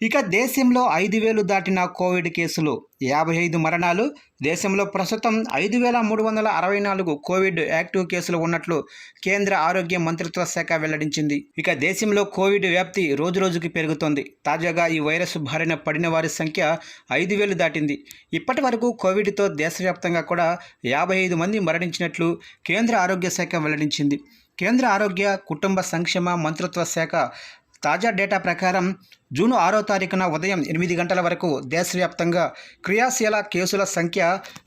ఇక దేశంలో ఐదు వేలు దాటిన కోవిడ్ కేసులు యాభై ఐదు మరణాలు దేశంలో ప్రస్తుతం ఐదు వేల మూడు వందల అరవై నాలుగు కోవిడ్ యాక్టివ్ కేసులు ఉన్నట్లు కేంద్ర ఆరోగ్య మంత్రిత్వ శాఖ వెల్లడించింది. ఇక దేశంలో కోవిడ్ వ్యాప్తి రోజురోజుకి పెరుగుతోంది. తాజాగా ఈ వైరస్ బారిన పడిన వారి సంఖ్య ఐదు వేలు దాటింది. ఇప్పటి వరకు కోవిడ్తో దేశవ్యాప్తంగా కూడా యాభై ఐదు మంది మరణించినట్లు కేంద్ర ఆరోగ్య శాఖ వెల్లడించింది. కేంద్ర ఆరోగ్య కుటుంబ సంక్షేమ మంత్రిత్వ శాఖ తాజా డేటా ప్రకారం జూన్ ఆరో తారీఖున ఉదయం ఎనిమిది గంటల వరకు దేశవ్యాప్తంగా క్రియాశీల కేసుల సంఖ్య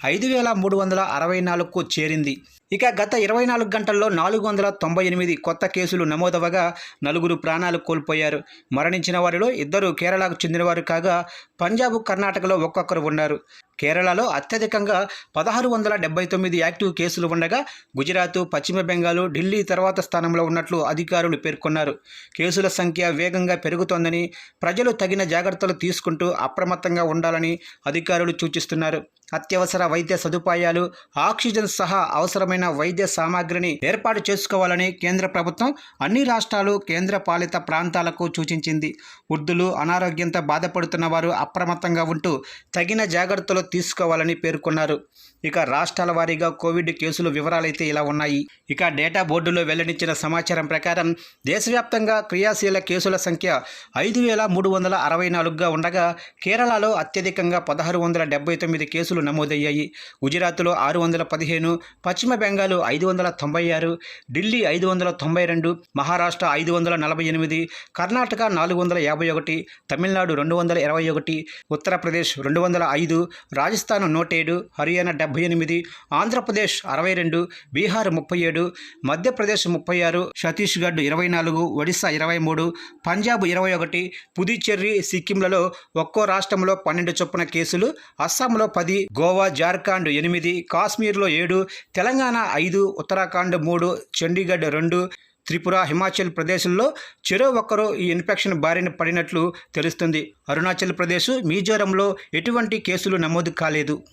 ఐదు వేల మూడు వందల అరవై నాలుగుకు చేరింది. ఇక గత ఇరవై నాలుగు గంటల్లో నాలుగు వందల తొంభై ఎనిమిది కొత్త కేసులు నమోదవగా నలుగురు ప్రాణాలు కోల్పోయారు. మరణించిన వారిలో ఇద్దరు కేరళకు చెందినవారు కాగా పంజాబ్ కర్ణాటకలో ఒక్కొక్కరు ఉన్నారు. కేరళలో అత్యధికంగా పదహారు వందల డెబ్బై తొమ్మిది యాక్టివ్ కేసులు ఉండగా గుజరాత్ పశ్చిమ బెంగాల్ ఢిల్లీ తర్వాత స్థానంలో ఉన్నట్లు అధికారులు పేర్కొన్నారు. కేసుల సంఖ్య వేగంగా పెరుగుతోందని ప్రజలు తగిన జాగ్రత్తలు తీసుకుంటూ అప్రమత్తంగా ఉండాలని అధికారులు సూచిస్తున్నారు. అత్యవసర వైద్య సదుపాయాలు ఆక్సిజన్ సహా అవసరమైన వైద్య సామాగ్రిని ఏర్పాటు చేసుకోవాలని కేంద్ర ప్రభుత్వం అన్ని రాష్ట్రాలు కేంద్ర పాలిత ప్రాంతాలకు సూచించింది. వృద్ధులు అనారోగ్యంతో బాధపడుతున్న వారు అప్రమత్తంగా ఉంటూ తగిన జాగ్రత్తలు తీసుకోవాలని పేర్కొన్నారు. ఇక రాష్ట్రాల వారీగా కోవిడ్ కేసులు వివరాలైతే ఇలా ఉన్నాయి. ఇక డేటా బోర్డులో వెల్లడించిన సమాచారం ప్రకారం దేశవ్యాప్తంగా క్రియాశీల కేసుల సంఖ్య ఐదు వేల మూడు వందల అరవై నాలుగుగా ఉండగా కేరళలో అత్యధికంగా పదహారు వందల డెబ్బై తొమ్మిది కేసులు నమోదయ్యాయి. గుజరాత్లో ఆరు వందల పదిహేను పశ్చిమ బెంగాల్ ఐదు వందల తొంభై ఆరు ఢిల్లీ ఐదు వందల తొంభై రెండు మహారాష్ట్ర ఐదు వందల నలభై ఎనిమిది కర్ణాటక నాలుగు వందల యాభై ఒకటి తమిళనాడు రెండు వందల ఇరవై ఒకటి ఉత్తరప్రదేశ్ రెండు వందల ఐదు రాజస్థాన్ నూట ఏడు హర్యానా డెబ్బై ఎనిమిది ఆంధ్రప్రదేశ్ అరవై రెండు బీహార్ ముప్పై ఏడు మధ్యప్రదేశ్ ముప్పై ఆరు ఛత్తీస్గఢ్ ఇరవై నాలుగు ఒడిశా ఇరవై మూడు పంజాబ్ ఇరవై ఒకటి పుదుచ్చేరి సిక్కింలలో ఒక్కో రాష్ట్రంలో పన్నెండు చొప్పున కేసులు అస్సాంలో పది గోవా జార్ఖండ్ ఎనిమిది కాశ్మీర్లో ఏడు తెలంగాణ ఐదు ఉత్తరాఖండ్ మూడు చండీగఢ్ రెండు త్రిపుర హిమాచల్ ప్రదేశ్లో చెరో ఒక్కరు ఈ ఇన్ఫెక్షన్ బారిన పడినట్లు తెలుస్తుంది. అరుణాచల్ ప్రదేశ్ మిజోరంలో ఎటువంటి కేసులు నమోదు కాలేదు.